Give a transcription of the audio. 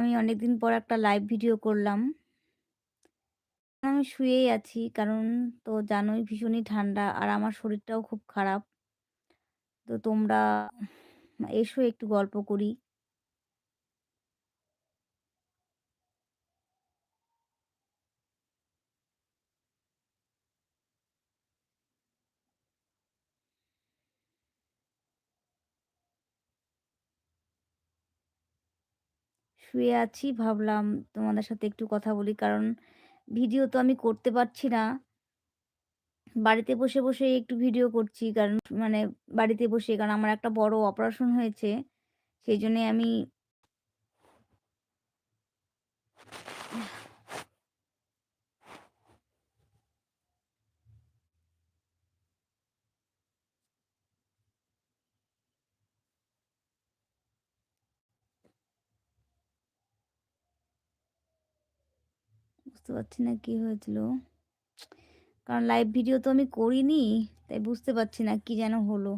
আমি অনেকদিন পর একটা লাইভ ভিডিও করলাম। আমি শুয়েই আছি। কারণ তো জানোই ভীষণই ঠান্ডা, আর আমার শরীরটাও খুব খারাপ। তো তোমরা এসো, একটু গল্প করি। শুয়ে আছি ভাবলাম তোমাদের সাথে একটু কথা বলি। কারণ ভিডিও তো আমি করতে পারছি না। বাড়িতে বসে, বসে একটু ভিডিও করছি। কারণ মানে বাড়িতে বসে কারণ আমার একটা বড় অপারেশন হয়েছে। সেই জন্যে আমি বুঝতে পারছি না কি হয়েছিল। কারণ লাইভ ভিডিও তো আমি করিনি। তাই বুঝতে পারছি না কি যেন হলো।